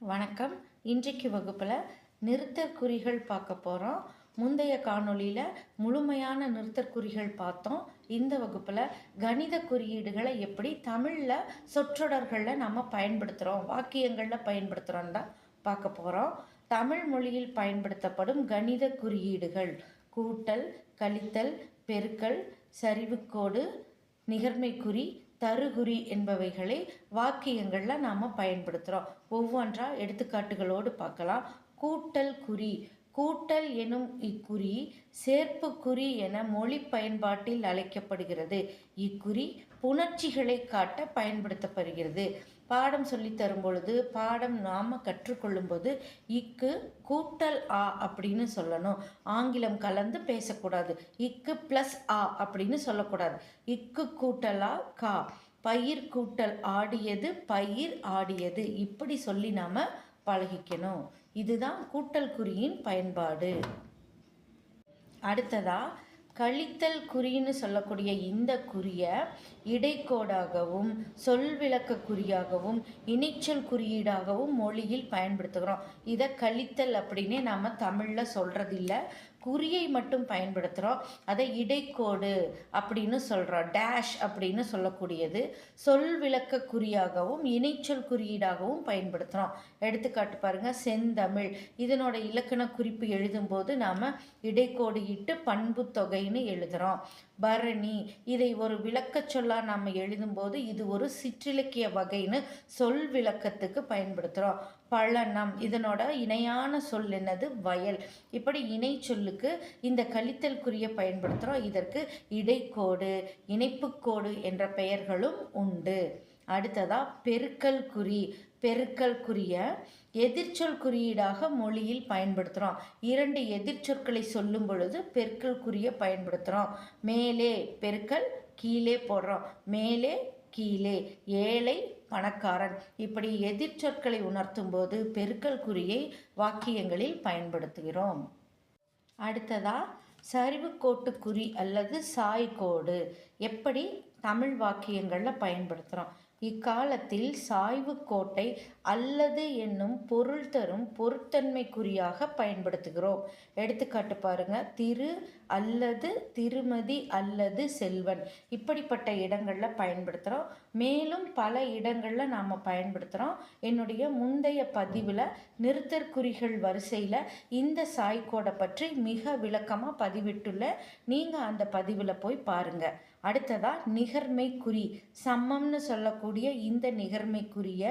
வணக்கம். இன்றைக்கு வகுப்பில் நிறுத்தற்குறிகள் பார்க்க போகிறோம் முந்தைய காணொளியில் முழுமையான நிறுத்தற்குறிகள் பார்த்தோம். இந்த வகுப்பில் கணித குறியீடுகளை எப்படி தமிழில் சொற்றொடர்களில் நம்ம பயன்படுத்துகிறோம் வாக்கியங்களில் பயன்படுத்துகிறோம் தான் பார்க்க போகிறோம் தமிழ் மொழியில் பயன்படுத்தப்படும் கணித குறியீடுகள் கூட்டல் கழித்தல் பெருக்கல் சரிவுக்கோடு நிகர்மைக்குறி தருகுறி என்பவைகளை வாக்கியங்களில் நாம் பயன்படுத்துகிறோம் ஒவ்வொன்றா எடுத்துக்காட்டுகளோடு பார்க்கலாம். கூட்டல் குறி. கூட்டல் எனும் இக்குறி சேர்ப்பு குறி என மொழி பயன்பாட்டில் அழைக்கப்படுகிறது. இக்குறி புணர்ச்சிகளை காட்ட பயன்படுத்தப்படுகிறது. பாடம் சொல்லி தரும் பொழுது பாடம் நாம் கற்றுக்கொள்ளும்போது இக்கு கூட்டல் ஆ அப்படின்னு சொல்லணும். ஆங்கிலம் கலந்து பேசக்கூடாது. இக்கு ப்ளஸ் ஆ அப்படின்னு சொல்லக்கூடாது. இக்கு கூட்டலா கா. பயிர் கூட்டல் ஆடியது பயிர் ஆடியது. இப்படி சொல்லி நாம் பழகிக்கணும். இதுதான் கூட்டல் குறியின் பயன்பாடு. அடுத்ததா கழித்தல் குறின்னு சொல்லக்கூடிய இந்த குறியை இடைக்கோடாகவும் சொல் விளக்க குறியாகவும் இணைச்சொல் குறியீடாகவும் மொழியில் பயன்படுத்துகிறோம். இதை கழித்தல் அப்படின்னே நாம் தமிழில் சொல்கிறதில்ல குறியை மட்டும் பயன்படுத்துகிறோம் அதை இடைக்கோடு அப்படின்னு சொல்கிறோம் டேஷ் அப்படின்னு சொல்லக்கூடியது. சொல் விளக்க குறியாகவும் இணைச்சொல் குறியீடாகவும் பயன்படுத்துகிறோம் எடுத்துக்காட்டு பாருங்கள் செந்தமிழ். இதனோட இலக்கண குறிப்பு எழுதும்போது நாம் இடைக்கோடு இட்டு பண்பு தொகைன்னு எழுதுகிறோம் பரணி இதை ஒரு விளக்க சொல்லாக நம்ம எழுதும்போது இது ஒரு சிற்றிலக்கிய வகைன்னு சொல் விளக்கத்துக்கு பயன்படுத்துகிறோம் பழனம் இதனோட இணையான சொல் என்னது? வயல். இப்படி இணை சொல்லுக்கு இந்த கழித்தல் குறிய பயன்படுத்துகிறோம் இதற்கு இடைக்கோடு இணைப்புக்கோடு என்ற பெயர்களும் உண்டு. அடுத்ததா பெருக்கல் குறி. பெருக்கல் குறிய எதிர்ச்சொல் குறியீடாக மொழியில் பயன்படுத்துகிறோம் இரண்டு எதிர்ச்சொற்களை சொல்லும் பொழுது பெருக்கல் குறிய பயன்படுத்துகிறோம் மேலே பெருக்கல் கீழே போடுறோம். மேலே கீழே ஏழை பணக்காரன். இப்படி எதிர்ச்சொற்களை உணர்த்தும் போது பெருக்கல் குறியை வாக்கியங்களில் பயன்படுத்துகிறோம். அடுத்ததா சரிவுக்கோட்டு குறி அல்லது சாய்கோடு எப்படி? தமிழ் வாக்கியங்களில் பயன்படுத்துகிறோம் இக்காலத்தில் சாய்வு கோட்டை அல்லது என்னும் பொருள் தரும் பொருத்தன்மைக்குறியாக பயன்படுத்துகிறோம். எடுத்துக்காட்டு பாருங்க. திரு அல்லது திருமதி அல்லது செல்வன். இப்படிப்பட்ட இடங்களில் பயன்படுத்துகிறோம் மேலும் பல இடங்களில் நாம் பயன்படுத்துகிறோம் என்னுடைய முந்தைய பதிவில் நிறுத்தற்குறிகள் வரிசையில் இந்த சாய்கோடை பற்றி மிக விளக்கமாக பதிவிட்டுள்ள நீங்கள் அந்த பதிவில் போய் பாருங்கள் அடுத்ததா நிகர்மை குறி சம்மம்னு சொல்லக்கூடிய இந்த நிகர்மைக்குரிய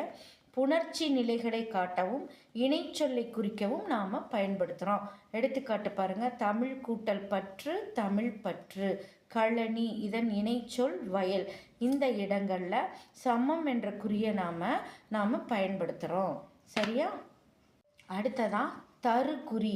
புணர்ச்சி நிலைகளை காட்டவும் இணைச்சொல்லை குறிக்கவும் நாம் பயன்படுத்துகிறோம் எடுத்துக்காட்டு பாருங்கள் தமிழ் கூட்டல் பற்று தமிழ் பற்று கழனி இதன் இணைச்சொல் வயல். இந்த இடங்களில் சமம் என்ற குறியை நாம் நாம் பயன்படுத்துகிறோம் சரியா? அடுத்ததான் தருக்குறி.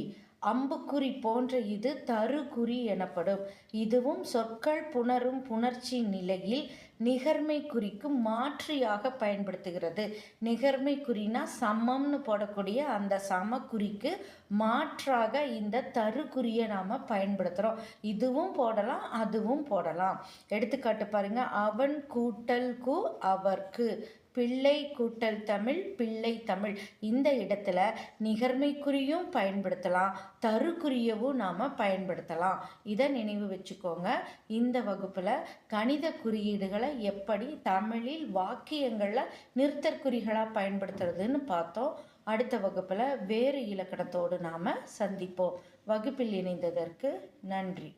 அம்புக்குறி போன்ற இது தருகுறி எனப்படும். இதுவும் சொற்கள் புணரும் புணர்ச்சி நிலையில் நிகர்மை குறிக்கும் மாற்றியாக பயன்படுத்துகிறது. நிகர்மை குறினா சமம்னு போடக்கூடிய அந்த சம குறிக்கு மாற்றாக இந்த தருக்குறியை நாம் பயன்படுத்துகிறோம் இதுவும் போடலாம் அதுவும் போடலாம். எடுத்துக்காட்டு பாருங்கள் அவன் கூட்டல் கு அவர்க்கு. பிள்ளை கூட்டல் தமிழ் பிள்ளை தமிழ். இந்த இடத்துல நிகர்மைக்குறியும் பயன்படுத்தலாம் தருக்குறியவும் நாம் பயன்படுத்தலாம். இதை நினைவு வச்சுக்கோங்க. இந்த வகுப்பில் கணித குறியீடுகளை எப்படி தமிழில் வாக்கியங்களில் நிறுத்தற்குறிகளாக பயன்படுத்துறதுன்னு பார்த்தோம். அடுத்த வகுப்பில் வேறு இலக்கணத்தோடு நாம் சந்திப்போம். வகுப்பில் இணைந்ததற்கு நன்றி.